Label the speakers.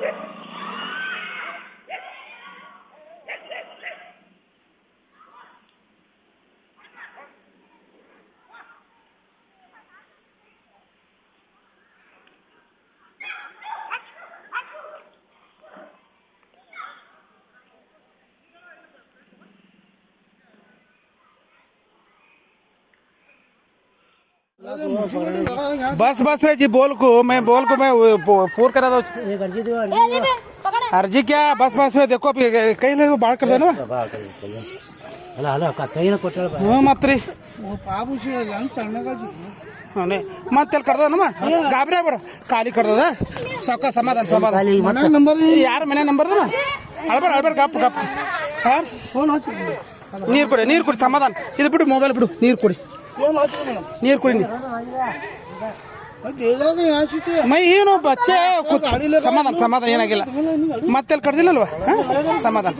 Speaker 1: yeah. बस बस में जी बोल को मैं बोल को मैं वो पू- पूर करा दो
Speaker 2: एक अर्जी दो अर्जी
Speaker 3: ए, अली बे, पकड़
Speaker 1: अर्जी क्या बस बस में देखो अभी कहीं नहीं बाढ़ कर देना
Speaker 2: ಬಾ ಕೈ ಅಲ್ಲ ಅಲ್ಲ ಕೈನ ಕೊಟ್ಟಳ
Speaker 1: ಹ್ಞೂ ಮತ್ರಿ
Speaker 4: ಪಾಪುಷಿ ಹಂಗ್ ತಣ್ಣಗಾಜಿ
Speaker 1: ಅವನೇ ಮತ್ತೆ ಕಡ್ದ ನಮ್ಮ ಗಾಬರಿ ಆಗ್ಬೇಡ ಖಾಲಿ ಕಡ್ದದ ಸಾಕ ಸಮಾಧಾನ ಸಮಾಧಾನ
Speaker 2: ಖಾಲಿ
Speaker 4: ಮನ್ಯಾಗ ನಂಬರ್
Speaker 1: ಯಾರ ಮನೆ ನಂಬರ್ ಅಳ್ಬೇಡ ಅಳ್ಬೇಡ ಗಪ್ ಗಪ್ ಹಾ
Speaker 4: ಫೋನ್ ಹಚ್ಚಿ
Speaker 1: ನೀರು ಕುಡಿ ನೀರು ಕುಡಿ ಸಮಾಧಾನ ಇದು ಬಿಡು ಮೊಬೈಲ್ ಬಿಡು ನೀರು ಕುಡಿ
Speaker 4: ಫೋನ್ ಹಚ್ಚಿ ಮೇಡಮ್
Speaker 1: ನೀರು ಕುಡಿ ಮೈ ಏನು ಬಚ್ಚೆ? ಕೂತ್ ಸಮಾಧಾನ ಸಮಾಧಾನ ಏನಾಗಿಲ್ಲ. ಮತ್ತೆ ಕಡ್ದಿಲ್ಲಲ್ವಾ ಹಾ? ಸಮಾಧಾನ.